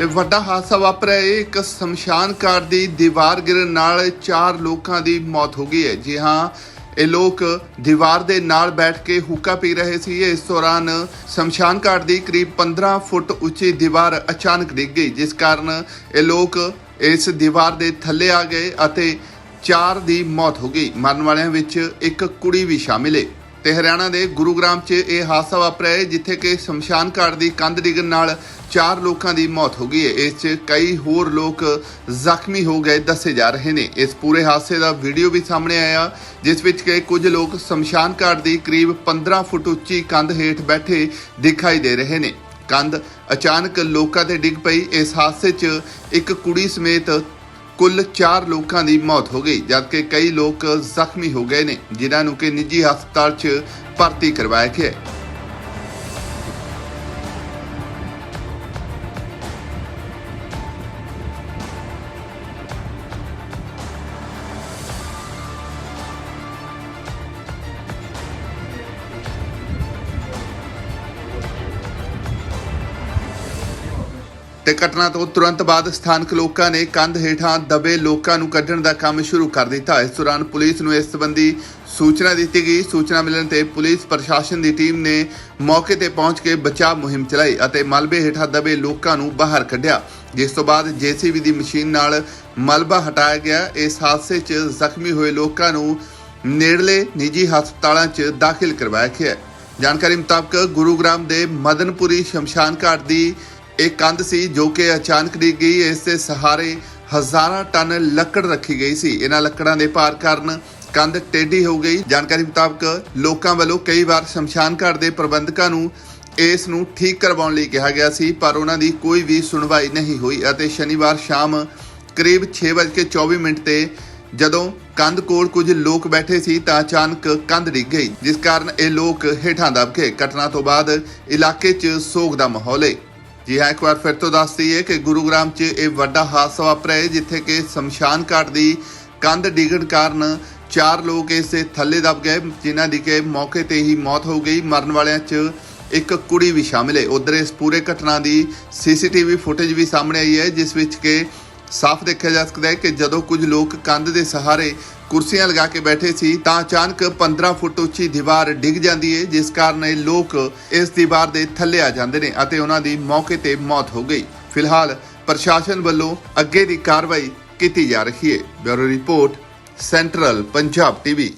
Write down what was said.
ਇਹ ਵੱਡਾ ਹਾਦਸਾ ਵਾਪਰਿਆ। ਹੈ ਇੱਕ ਸ਼ਮਸ਼ਾਨ ਘਾਟ ਦੀ ਦੀਵਾਰ ਗਿਰਨ ਨਾਲ ਚਾਰ ਲੋਕਾਂ ਦੀ ਮੌਤ ਹੋ ਗਈ ਹੈ। ਜੀ ਹਾਂ, ਇਹ ਲੋਕ ਦੀਵਾਰ ਦੇ ਨਾਲ ਬੈਠ ਕੇ ਹੁੱਕਾ ਪੀ ਰਹੇ ਸੀ। ਇਸ ਦੌਰਾਨ ਸ਼ਮਸ਼ਾਨ ਘਾਟ ਦੀ ਕਰੀਬ 15 ਫੁੱਟ ਉੱਚੀ ਦੀਵਾਰ ਅਚਾਨਕ ਡਿੱਗ ਗਈ, ਜਿਸ ਕਾਰਨ ਇਹ ਲੋਕ ਇਸ ਦੀਵਾਰ ਦੇ ਥੱਲੇ ਆ ਗਏ ਅਤੇ ਚਾਰ ਦੀ ਮੌਤ ਹੋ ਗਈ। ਮਰਨ ਵਾਲਿਆਂ ਵਿੱਚ ਇੱਕ ਕੁੜੀ ਵੀ ਸ਼ਾਮਿਲ ਹੈ। ਤੇ ਹਰਿਆਣਾ ਦੇ ਗੁਰੂਗ੍ਰਾਮ 'ਚ ਇਹ ਹਾਦਸਾ ਵਾਪਰਿਆ ਹੈ, ਜਿੱਥੇ ਕਿ ਸ਼ਮਸ਼ਾਨ ਘਾਟ ਦੀ ਕੰਧ ਡਿੱਗਣ ਨਾਲ ਚਾਰ ਲੋਕਾਂ ਦੀ ਮੌਤ ਹੋ ਗਈ ਹੈ। ਇਸ 'ਚ ਕਈ ਹੋਰ ਲੋਕ ਜ਼ਖਮੀ ਹੋ ਗਏ ਦੱਸੇ ਜਾ ਰਹੇ ਨੇ। ਇਸ ਪੂਰੇ ਹਾਦਸੇ ਦਾ ਵੀਡੀਓ ਵੀ ਸਾਹਮਣੇ ਆਇਆ, ਜਿਸ ਵਿੱਚ ਕਿ ਕੁਝ ਲੋਕ ਸ਼ਮਸ਼ਾਨ ਘਾਟ ਦੀ ਕਰੀਬ 15 ਫੁੱਟ ਉੱਚੀ ਕੰਧ ਹੇਠ ਬੈਠੇ ਦਿਖਾਈ ਦੇ ਰਹੇ ਨੇ। ਕੰਧ ਅਚਾਨਕ ਲੋਕਾਂ ਤੇ ਡਿੱਗ ਪਈ। ਇਸ ਹਾਦਸੇ 'ਚ ਇੱਕ ਕੁੜੀ ਸਮੇਤ ਕੁੱਲ 4 ਲੋਕਾਂ ਦੀ ਮੌਤ ਹੋ ਗਈ, ਜਦਕਿ ਕਈ ਲੋਕ ਜ਼ਖਮੀ ਹੋ ਗਏ ਨੇ, ਜਿਨ੍ਹਾਂ ਨੂੰ ਕਿ ਨਿੱਜੀ ਹਸਪਤਾਲ 'ਚ ਭਰਤੀ ਕਰਵਾਇਆ ਗਿਆ ਹੈ। ਤੇ ਘਟਨਾ ਤੋਂ ਤੁਰੰਤ ਬਾਅਦ ਸਥਾਨਕ ਲੋਕਾਂ ਨੇ ਕੰਧ ਹੇਠਾਂ ਦਬੇ ਲੋਕਾਂ ਨੂੰ ਕੱਢਣ ਦਾ ਕੰਮ ਸ਼ੁਰੂ ਕਰ ਦਿੱਤਾ। ਇਸ ਦੌਰਾਨ ਪੁਲਿਸ ਨੂੰ ਇਸ ਸੰਬੰਧੀ ਸੂਚਨਾ ਦਿੱਤੀ ਗਈ। ਸੂਚਨਾ ਮਿਲਣ ਤੇ ਪੁਲਿਸ ਪ੍ਰਸ਼ਾਸਨ ਦੀ ਟੀਮ ਨੇ ਮੌਕੇ ਤੇ ਪਹੁੰਚ ਕੇ ਬਚਾਅ ਮੁਹਿੰਮ ਚਲਾਈ ਅਤੇ ਮਲਬੇ ਹੇਠਾਂ ਦਬੇ ਲੋਕਾਂ ਨੂੰ ਬਾਹਰ ਕੱਢਿਆ। ਜਿਸ ਤੋਂ ਬਾਅਦ ਜੀਸੀਬੀ ਦੀ ਮਸ਼ੀਨ ਨਾਲ ਮਲਬਾ ਹਟਾਇਆ ਗਿਆ। ਇਸ ਹਾਦਸੇ 'ਚ ਜ਼ਖਮੀ ਹੋਏ ਲੋਕਾਂ ਨੂੰ ਨੇੜਲੇ ਨਿੱਜੀ ਹਸਪਤਾਲਾਂ 'ਚ ਦਾਖਲ ਕਰਵਾਇਆ ਗਿਆ ਜਾਣਕਾਰੀ ਮੁਤਾਬਕ ਗੁਰੂਗ੍ਰਾਮ ਦੇ ਮਦਨਪੁਰੀ ਸ਼ਮਸ਼ਾਨ ਘਾਟ ਦੀ ਇਹ ਕੰਧ ਸੀ ਜੋ ਕਿ ਅਚਾਨਕ ਡਿੱਗ ਗਈ। ਇਸ ਦੇ ਸਹਾਰੇ ਹਜ਼ਾਰਾਂ ਟਨ ਲੱਕੜ ਰੱਖੀ ਗਈ ਸੀ। ਇਹਨਾਂ ਲੱਕੜਾਂ ਦੇ ਭਾਰ ਕਾਰਨ ਕੰਧ ਟੇਢੀ ਹੋ ਗਈ। ਜਾਣਕਾਰੀ ਮੁਤਾਬਕ ਲੋਕਾਂ ਵੱਲੋਂ ਕਈ ਵਾਰ ਸ਼ਮਸ਼ਾਨ ਘਾਟ ਦੇ ਪ੍ਰਬੰਧਕਾਂ ਨੂੰ ਇਸ ਨੂੰ ਠੀਕ ਕਰਵਾਉਣ ਲਈ ਕਿਹਾ ਗਿਆ ਸੀ, ਪਰ ਉਹਨਾਂ ਦੀ ਕੋਈ ਵੀ ਸੁਣਵਾਈ ਨਹੀਂ ਹੋਈ ਅਤੇ ਸ਼ਨੀਵਾਰ ਸ਼ਾਮ ਕਰੀਬ 6:24 ਮਿੰਟ ਤੇ ਜਦੋਂ ਕੰਧ ਕੋਲ ਕੁਝ ਲੋਕ ਬੈਠੇ ਸੀ ਤਾਂ ਅਚਾਨਕ ਕੰਧ ਡਿੱਗ ਗਈ, ਜਿਸ ਕਾਰਨ ਇਹ ਲੋਕ ਹੇਠਾਂ ਦਬ ਗਏ ਘਟਨਾ ਤੋਂ ਬਾਅਦ ਇਲਾਕੇ 'ਚ ਸੋਗ ਦਾ ਮਾਹੌਲ ਹੈ ਜੀ ਹਾਂ, ਇੱਕ ਵਾਰ ਫਿਰ ਤੋਂ ਦੱਸ ਦਈਏ ਕਿ ਗੁਰੂਗ੍ਰਾਮ 'ਚ ਇਹ ਵੱਡਾ ਹਾਦਸਾ ਵਾਪਰਿਆ ਹੈ, ਜਿੱਥੇ ਕਿ ਸ਼ਮਸ਼ਾਨ ਘਾਟ ਦੀ ਕੰਧ ਡਿੱਗਣ ਕਾਰਨ ਚਾਰ ਲੋਕ ਇਸ ਦੇ ਥੱਲੇ ਦਬ ਗਏ, ਜਿਨ੍ਹਾਂ ਦੀ ਕਿ ਮੌਕੇ ਤੇ ਹੀ ਮੌਤ ਹੋ ਗਈ। ਮਰਨ ਵਾਲਿਆਂ 'ਚ ਇੱਕ ਕੁੜੀ ਵੀ ਸ਼ਾਮਿਲ ਹੈ। ਉਧਰ ਇਸ ਪੂਰੇ ਘਟਨਾ ਦੀ ਸੀਸੀਟੀਵੀ ਫੁਟੇਜ ਵੀ ਸਾਹਮਣੇ ਆਈ ਹੈ, ਜਿਸ ਵਿੱਚ ਕਿ ਸਾਫ਼ ਦੇਖਿਆ ਜਾ ਸਕਦਾ ਹੈ ਕਿ ਜਦੋਂ ਕੁਝ ਲੋਕ ਕੰਧ ਦੇ ਸਹਾਰੇ ਕੁਰਸੀਆਂ ਲਗਾ ਕੇ ਬੈਠੇ ਸੀ, ਤਾਂ ਅਚਾਨਕ 15 ਫੁੱਟ ਉੱਚੀ ਦੀਵਾਰ ਡਿੱਗ ਜਾਂਦੀ ਹੈ ਜਿਸ ਕਾਰਨ ਇਹ ਲੋਕ ਇਸ ਦੀਵਾਰ ਦੇ ਥੱਲੇ ਆ ਜਾਂਦੇ ਨੇ ਅਤੇ ਉਹਨਾਂ ਦੀ ਮੌਕੇ ਤੇ ਮੌਤ ਹੋ ਗਈ। ਫਿਲਹਾਲ ਪ੍ਰਸ਼ਾਸਨ ਵੱਲੋਂ ਅੱਗੇ ਦੀ ਕਾਰਵਾਈ ਕੀਤੀ ਜਾ ਰਹੀ ਹੈ bureau report, central Punjab TV.